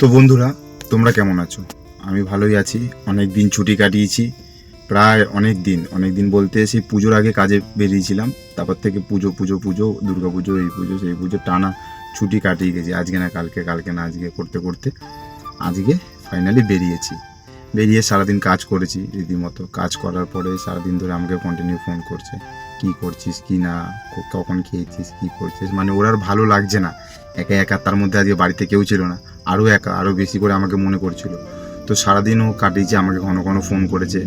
তো বন্ধুরা, তোমরা কেমন আছো? আমি ভালোই আছি। অনেক দিন ছুটি কাটিয়েছি। প্রায় অনেক দিন অনেক দিন বলতে সেই পুজোর আগে কাজে বেরিয়েছিলাম। তারপর থেকে পুজো পুজো পুজো, দুর্গা পুজো, এই পুজো, সেই পুজো, টানা ছুটি কাটিয়ে গেছি। আজকে না, কালকে কালকে না, আজকে করতে করতে আজকে ফাইনালি বেরিয়েছি। বেরিয়ে সারাদিন কাজ করেছি রীতিমতো। কাজ করার পরে সারাদিন ধরে আমাকে কন্টিনিউ ফোন করছে। কি করছিস, কি না, কখন খেয়েছিস, কি করছিস? মানে ওর আর ভালো লাগছে না। একা একা, তার মধ্যে আজকে বাড়িতে কেউ ছিল না। আরও একা আরও বেশি করে আমাকে মনে করছিল। তো সারাদিন ও কাটিয়েছে, আমাকে ঘন ঘন ফোন করেছে,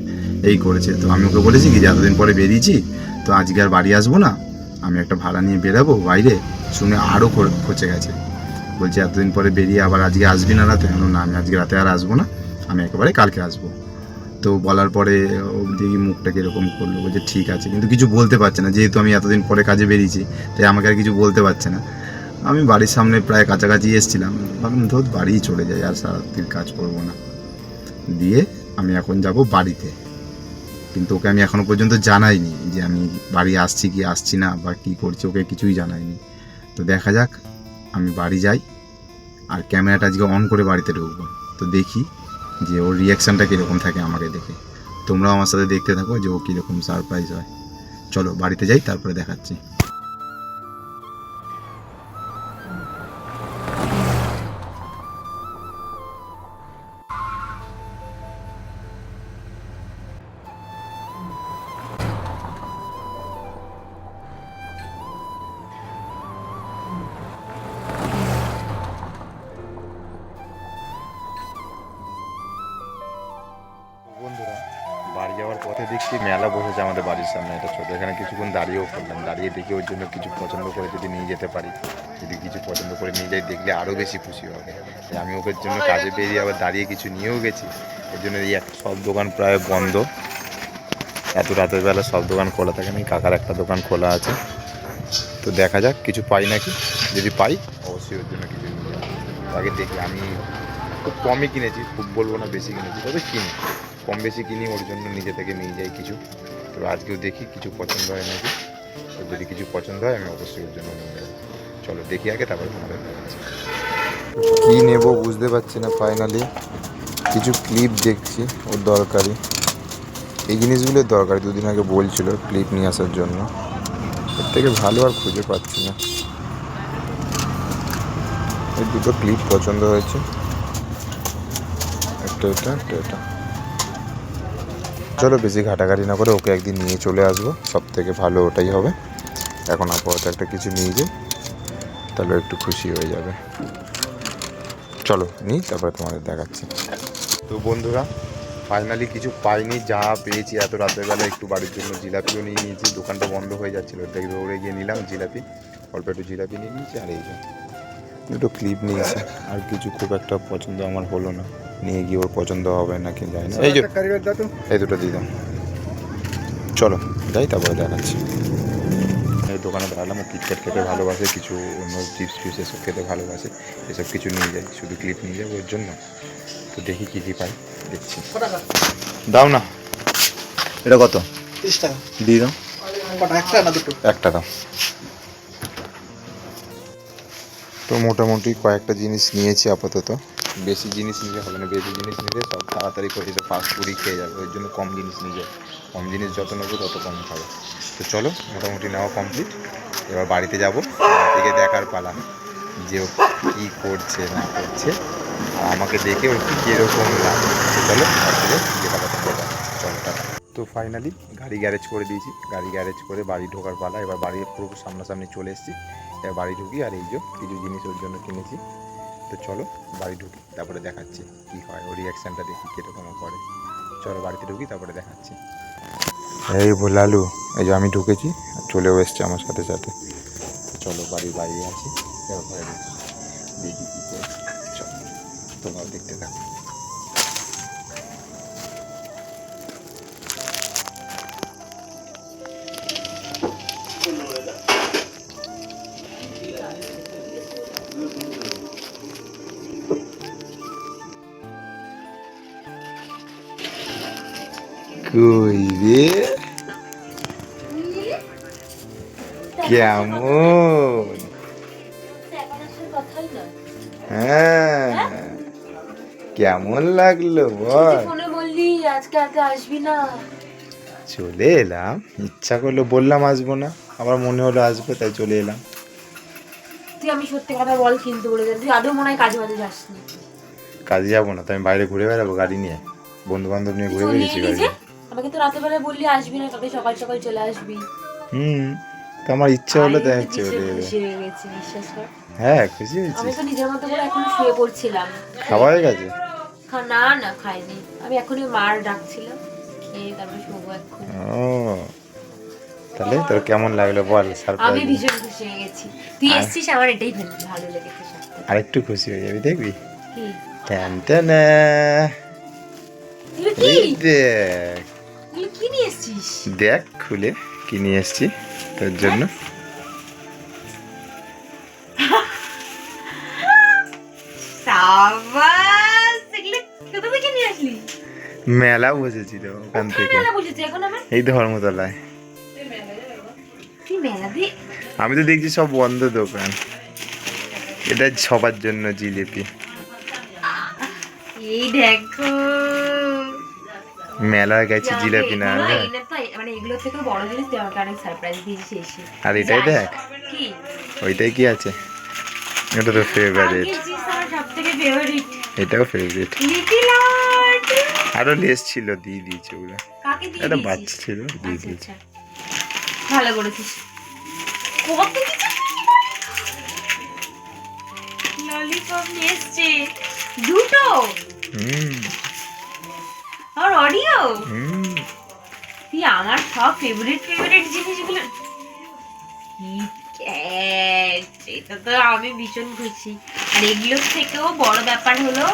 এই করেছে। তো আমি ওকে বলেছি কি যে এতদিন পরে বেরিয়েছি, তো আজকে আর বাড়ি আসব না। আমি একটা ভাড়া নিয়ে বেরাবো বাইরে, শুনে আরও খচে গেছে। বলছে, এতদিন পরে বেরিয়ে আবার আজকে আসবি না রাতে? না, আমি আজকে রাতে আর আসব না, আমি একেবারে কালকে আসব। তো বলার পরে দেখি মুখটা কীরকম করল। বলছে, ঠিক আছে। কিন্তু কিছু বলতে পারছে না, যেহেতু আমি এতদিন পরে কাজে বেরিয়েছি, তাই আমাকে আর কিছু বলতে পারছে না। আমি বাড়ির সামনে প্রায় কাছাকাছি এসেছিলাম। ভাবলাম, ধর বাড়িই চলে যাই, আর সারাদিন কাজ করব না। দিয়ে আমি এখন যাব বাড়িতে। কিন্তু ওকে আমি এখনও পর্যন্ত জানাইনি যে আমি বাড়ি আসছি কি আসছি না, বা কি করছি, ওকে কিছুই জানাইনি। তো দেখা যাক, আমি বাড়ি যাই, আর ক্যামেরাটা আজকে অন করে বাড়িতে ঢুকবো। তো দেখি যে ওর রিয়াকশানটা কীরকম থাকে আমাকে দেখে। তোমরাও আমার সাথে দেখতে থাকো যে ও কীরকম সারপ্রাইজ হয়। চলো বাড়িতে যাই, তারপরে দেখাচ্ছি। বন্ধুরা। বাড়ি যাওয়ার পথে দেখছি মেলা বসেছে আমাদের বাড়ির সামনে, এটা ছোট। এখানে কিছুক্ষণ দাঁড়িয়েও করলাম দাঁড়িয়ে দেখি ওর জন্য কিছু পছন্দ করে যদি নিয়ে যেতে পারি। যদি কিছু পছন্দ করে নিয়ে যাই, দেখলে আরও বেশি খুশি হবে। আমি ওকে জন্য কাজে বেরিয়ে আবার দাঁড়িয়ে কিছু নিয়েও গেছি। এর জন্য এই এক সব দোকান প্রায় বন্ধ। এত রাতের বেলা সব দোকান খোলা থাকে না। কাকার একটা দোকান খোলা আছে। তো দেখা যাক, কিছু পাই নাকি? যদি পাই, অবশ্যই ওর জন্য কিছু আগে দেখি, আমি খুব কমই কিনেছি, খুব বলব না বেশি কিনেছি, তবে কিনি। কম বেশি কিনি, ওর জন্য নিজে থেকে নিয়ে যাই কিছু। তো আজকেও দেখি কিছু পছন্দ হয় নাকি। তো যদি কিছু পছন্দ হয়, আমি অবশ্যই ওর জন্য নিয়ে যাব। চলো, দেখি আগে, তারপরে তোমাদের কি নেব বুঝতে পারছি না ফাইনালি কিছু ক্লিপ দেখছি, ওর দরকারি। এই জিনিসগুলোর দরকারি, দুদিন আগে বলছিল ক্লিপ নিয়ে আসার জন্য। এর থেকে ভালো আর খুঁজে পাচ্ছি না। এই দুটো ক্লিপ পছন্দ হয়েছে। একটা এটা একটা এটা চলো বেশি ঘাটাঘাটি না করে ওকে একদিন নিয়ে চলে আসব। সব থেকে ভালো ওটাই হবে। এখন আপাতত একটা কিছু নিয়ে যাই, তাহলে একটু খুশি হয়ে যাবে। চলো নিই, তারপরে তোমাদের দেখাচ্ছি। তো বন্ধুরা ফাইনালি কিছু পাইনি, যা পেয়েছি এত রাতের বেলা, একটু বাড়ির জন্য জিলাপিও নিয়ে নিয়েছি, দোকানটা বন্ধ হয়ে যাচ্ছিল, দেখে দৌড়ে গিয়ে নিলাম জিলাপি, অল্প একটু জিলাপি নিয়ে নিয়েছি, আর এই দুটো ক্লিপ নিয়েছি। আর কিছু খুব একটা পছন্দ আমার হলো না। নিয়ে গিয়ে ওর পছন্দ হবে না কি যায় না। এই যে। এই দুটো দিয়ে দাও। চলো যাই তারপরে দেখাচ্ছি। এই দোকানে দাঁড়ালাম ও কিটক্যাট খেতে ভালোবাসে কিছু অন্য চিপস ফিপস এসব খেতে ভালোবাসে এসব কিছু নিয়ে যাই শুধু ক্লিপ নিয়ে যাব ওর জন্য। তো দেখি কী কী পাই দেখছি। দাও না। এটা কত? তিরিশ টাকা। দিয়ে দাও। একটা না দুটো? একটা দাও। তো মোটামুটি কয়েকটা জিনিস নিয়েছি আপাতত। বেশি জিনিস নিলে হবে না, বেশি জিনিস নিলে সব তাড়াতাড়ি করে এটা ফাস্ট ফুডই খেয়ে যাবে, ওই জন্য কম জিনিস নিয়ে যাবে কম জিনিস যত নেব তত কম খাবে। তো চলো, মোটামুটি নেওয়া কমপ্লিট এবার বাড়িতে যাব থেকে দেখার পালা, যে ও কী করছে, না করছে আমাকে দেখে ওর কি কীরকম লাগে। চলো বাড়িতে বলা চলো তো ফাইনালি গাড়ি গ্যারেজ করে দিয়েছি, গাড়ি গ্যারেজ করে বাড়ি ঢোকার পালা, এবার বাড়ির পুরো সামনাসামনি চলে এসেছি। বাড়ি ঢুকি আর এই যে কিছু জিনিস ওর জন্য কিনেছি। তো চলো বাড়ি ঢুকি, তারপরে দেখাচ্ছি কি হয়, ওর রিয়াকশানটা দেখি কীরকম করে। চলো বাড়িতে ঢুকি, তারপরে দেখাচ্ছি। এই লালু, এই যে আমি ঢুকেছি, চলেও এসছে আমার সাথে সাথে। চলো বাড়ির বাইরে আছি ঘরে ঢুকি। দেখি কী করে। চলো দেখতে থাকো। কই রে। কেমন? হ্যাঁ। কেমন লাগল বল? চলে এলাম। ইচ্ছা করল বললাম আসব না আবার মনে হলো আসব তাই চলে এলাম। তুই আমি সত্যি কথা বল কিন্তু বলে তুই আদৌ মনে হয় কাজে বাজে যাসনি কাজে যাব না তো আমি বাইরে ঘুরে বেড়াবো গাড়ি নিয়ে বন্ধু বান্ধব নিয়ে ঘুরে বেরিয়েছি গাড়ি। আমাকে তো রাতে বেলায় বললি আসবি না তবে সকাল সকাল চলে আসবি। হুম তো আমার ইচ্ছে হলো চলে ভীষণ খুশি হয়ে গেছি বিশ্বাস কর। হ্যাঁ খুশি আমি তো নিজের মতো করে এখন শুয়ে পড়ছিলাম। খাওয়া হয়ে গেছে? না না খাইনি। আমি এখনই মার ডাকছিলাম খেয়ে তারপর শোবো এখন। ও তাহলে তোর কেমন লাগল বল আমি ভীষণ খুশি হয়ে গেছি। তুই এসছিস আমার এটাই ভালো লেগেছে সত্যি আরেকটু খুশি হয়ে যাবি দেখবি? কি? ট্যান ট্যান কি? দেখ খুলে কি নিয়ে এসছি তোর জন্য। মেলা বসেছিল ওখান থেকে। এই ধর্মতলায়। আমি তো দেখছি সব বন্ধ দোকান। এটা সবার জন্য জিলিপি। এই দেখো। মেলা গেছে জিলাপি না মানে এগুলো থেকে বড় জিনিস তুই আমাকে অনেক সারপ্রাইজ দিয়েছিস আর এটাই দেখ। কি? ওইটাই কি আছে? এটা তো ফেভারিট আগের জিনিস আমার সব ফেভারিট এটাও ফেভারিট লিটিল আর্ট আরও লেস ছিল দিয়ে দিয়েছে ওগুলো। একটা বাচ্চা ছিল দিয়ে আচ্ছা, দিয়েছে। আচ্ছা। ভালো করেছিস। কত কিছু ললিপপ নিয়ে এসছে। দুটো? হুম। আর তুই আমার সব ফেভারিট ফেভারিট জিনিসগুলো? এটা তো আমি ভীষণ খুশি। আর এগুলোর থেকেও বড় ব্যাপার হলো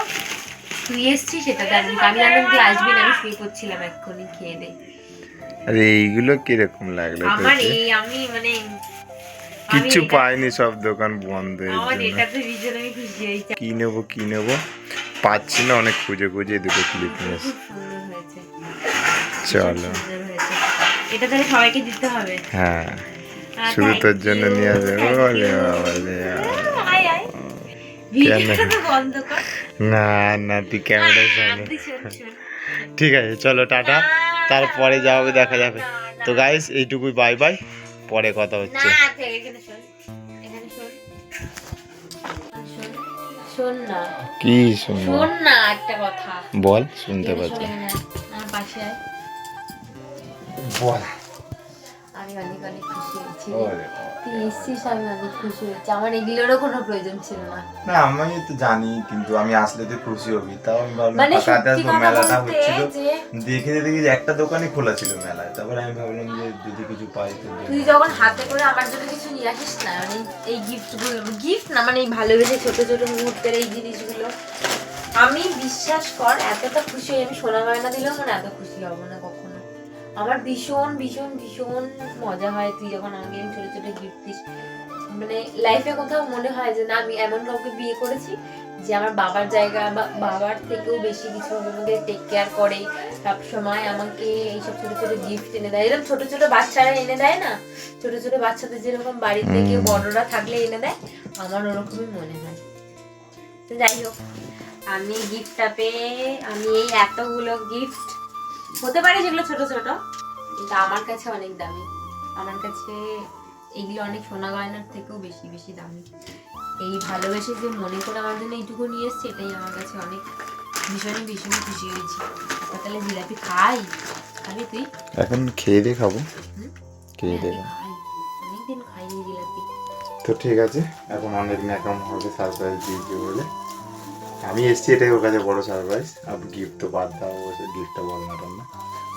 তুই এসছিস সেটা জানি আমি জানলাম তুই আসবি না আমি শুয়ে পড়ছিলাম এক্ষুনি খেয়ে দে। আরে এইগুলো কীরকম লাগল আমার এই আমি মানে কিচ্ছু পাইনি সব দোকান বন্ধ জন্য। আমি কি নেব কি নেব? পাচ্ছি না অনেক খুঁজে খুঁজে দুটো ক্লিপ নিয়ে হয়েছে। চলো। এটা তাহলে সবাইকে দিতে হবে। হ্যাঁ। শুধু তোর জন্য নিয়ে আসবে বলে বলে না না তুই ক্যামেরার আহ, সামনে। ঠিক আছে চলো টাটা। তারপরে যা হবে দেখা যাবে। তো গাইস এইটুকুই বাই বাই পরে কথা না হচ্ছে শোন না। কি শুনব? শোন না একটা কথা। বল শুনতে পাচ্ছি। না পাশে বল। আমি অনেক অনেক খুশি হয়েছি। তুই এসছিস আমি অনেক খুশি হয়েছি। আমার এগুলোরও কোনো প্রয়োজন ছিল না। না আমি তো জানি কিন্তু আমি আসলে তো খুশি হবি। তাও আমি ভাবলাম মানে ফাঁকাতে সত্যি আসব কথা মেলাটা হচ্ছিল। যে দেখে একটা দোকানই খোলা ছিল মেলায়। তারপরে আমি ভাবলাম যে যদি কিছু পাই তো তুই যখন হাতে করে আমার জন্য কিছু নিয়ে আসিস না মানে এই গিফটগুলো গিফট না মানে এই ভালোবেসে ছোট ছোট মুহূর্তের এই জিনিসগুলো আমি বিশ্বাস কর এতটা খুশি আমি সোনা গয়না দিলেও মানে এত খুশি হব না কখনো। আমার ভীষণ ভীষণ ভীষণ মজা হয় তুই যখন আমাকে ছোট ছোট গিফট দিস। মানে লাইফে কোথাও মনে হয় যে না আমি এমন কাউকে বিয়ে করেছি যে আমার বাবার জায়গা বা বাবার থেকেও বেশি কিছু আমাকে টেক কেয়ার করে সব সময় আমাকে এইসব ছোট ছোট গিফট এনে দেয়। এরকম ছোট ছোট বাচ্চারা এনে দেয় না? ছোট ছোট বাচ্চাদের যেরকম বাড়িতে কেউ বড়রা থাকলে এনে দেয় আমার ওরকমই মনে হয়। তো যাই হোক আমি গিফটটা পেয়ে আমি এই এতগুলো গিফট হতে পারে যেগুলো ছোট ছোট কিন্তু আমার কাছে অনেক দামি। আমার কাছে এগুলো অনেক সোনা গয়নার থেকেও বেশি বেশি দামি। এই ভালোবেসে যে মনে করে আমার জন্য এইটুকু নিয়ে এসছে এটাই আমার কাছে অনেক ভীষণই ভীষণই খুশি হয়েছি। তাহলে জিলাপি খাই? খাবি তুই? এখন খেয়ে দিয়ে খাব। খেয়ে দিয়ে অনেকদিন খাইনি জিলাপি। তো ঠিক আছে এখন অনেক ন্যাকাম হবে সারপ্রাইজ দিয়েছে বলে। আমি এসছি এটাই ওর কাছে বড় সারপ্রাইজ আর গিফট তো বাদ দাও গিফটটা বল না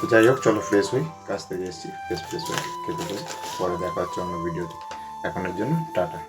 তো যাই হোক, চলো ফ্রেশ হই। কাছ থেকে এসছি ফ্রেশ ফ্রেশ হয়ে খেতে পরে দেখা হচ্ছে অন্য ভিডিওতে এখনের জন্য টাটা।